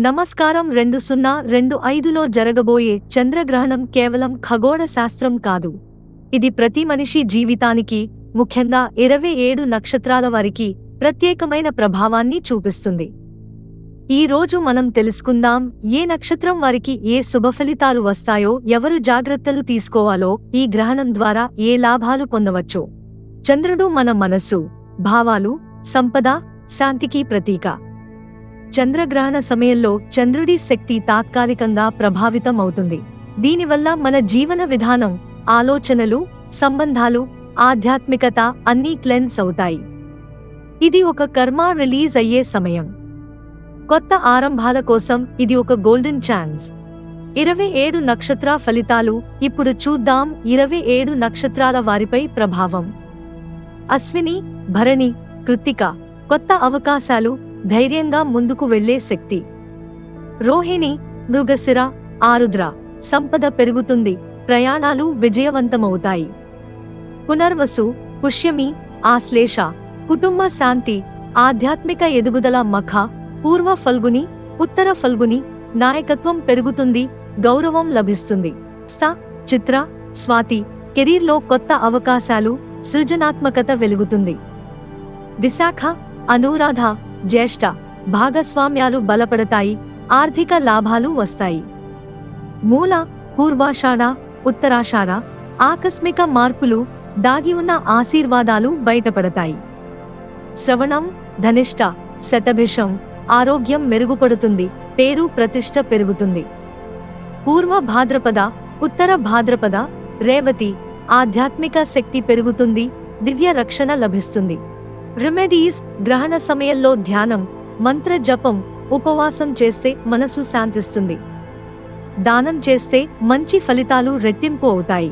నమస్కారం రెండు సున్నా రెండు ఐదులో జరగబోయే చంద్రగ్రహణం కేవలం ఖగోళ శాస్త్రం కాదు. ఇది ప్రతి మనిషి జీవితానికి ముఖ్యంగా ఇరవై ఏడు నక్షత్రాల వారికి ప్రత్యేకమైన ప్రభావాన్ని చూపిస్తుంది. ఈ రోజు మనం తెలుసుకుందాం ఏ నక్షత్రం వారికి ఏ శుభఫలితాలు వస్తాయో ఎవరు జాగ్రత్తలు తీసుకోవాలో ఈ గ్రహణం ద్వారా ఏ లాభాలు పొందవచ్చో. చంద్రుడు మన మనస్సు భావాలు సంపద శాంతికి ప్రతీక. చంద్రగ్రహణ సమయంలో చంద్రుడి శక్తి తాత్కాలికంగా ప్రభావితం అవుతుంది దీనివల్ల మన జీవన విధానం ఆలోచనలు సంబంధాలు ఆధ్యాత్మికత అన్నీ క్లెన్స్ అవుతాయి. ఇది ఒక కర్మ రిలీజ్ అయ్యే సమయం. కొత్త ఆరంభాల కోసం ఇది ఒక గోల్డెన్ ఛాన్స్. ఇరవై ఏడు నక్షత్ర ఫలితాలు ఇప్పుడు చూద్దాం. ఇరవై ఏడు నక్షత్రాల వారిపై ప్రభావం. అశ్విని భరణి కృత్తిక కొత్త అవకాశాలు ధైర్యంగా ముందుకు వెళ్ళే శక్తి. రోహిణి మృగశిర ఆరుద్ర సంపద పెరుగుతుంది ప్రయాణాలు విజయవంతమవుతాయి. పునర్వసు పుష్యమి ఆశ్లేష కుటుంబ శాంతి ఆధ్యాత్మిక ఎదుగుదల మఖ పూర్వ ఫల్గుని ఉత్తర ఫల్గుని నాయకత్వం పెరుగుతుంది గౌరవం లభిస్తుంది. స్థ చిత్ర స్వాతి కెరీర్లో కొత్త అవకాశాలు సృజనాత్మకత వెలుగుతుంది. విశాఖ అనురాధ జ్యేష్ఠ భాగస్వామ్యాలు బలపడతాయి ఆర్థిక లాభాలు వస్తాయి. మూల పూర్వాషాఢ ఉత్తరాషాఢ ఆకస్మిక మార్పులు దాగి ఉన్న ఆశీర్వాదాలు బయటపడతాయి. శ్రవణం ధనిష్ట శతభిషం ఆరోగ్యం మెరుగుపడుతుంది పేరు ప్రతిష్ట పెరుగుతుంది. పూర్వ భాద్రపద ఉత్తర భాద్రపద రేవతి ఆధ్యాత్మిక శక్తి పెరుగుతుంది దివ్య రక్షణ లభిస్తుంది. రెమెడీస్ గ్రహణ సమయంలో ధ్యానం మంత్ర జపం ఉపవాసం చేస్తే మనసు శాంతిస్తుంది. దానం చేస్తే మంచి ఫలితాలు రెట్టింపు అవుతాయి.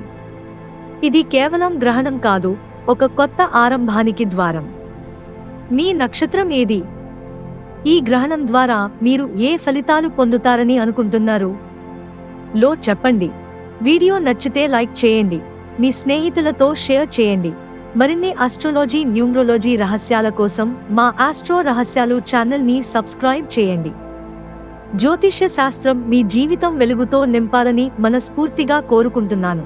ఇది కేవలం గ్రహణం కాదు ఒక కొత్త ఆరంభానికి ద్వారం. మీ నక్షత్రం ఏది? ఈ గ్రహణం ద్వారా మీరు ఏ ఫలితాలు పొందుతారని అనుకుంటున్నారు? లో చెప్పండి. వీడియో నచ్చితే లైక్ చేయండి. మీ స్నేహితులతో షేర్ చేయండి. మరిన్ని ఆస్ట్రాలజీ న్యూమరాలజీ రహస్యాల కోసం మా ఆస్ట్రో రహస్యాలు ఛానల్ని సబ్స్క్రైబ్ చేయండి. జ్యోతిష్య శాస్త్రం మీ జీవితం వెలుగుతో నింపాలని మనస్ఫూర్తిగా కోరుకుంటున్నాను.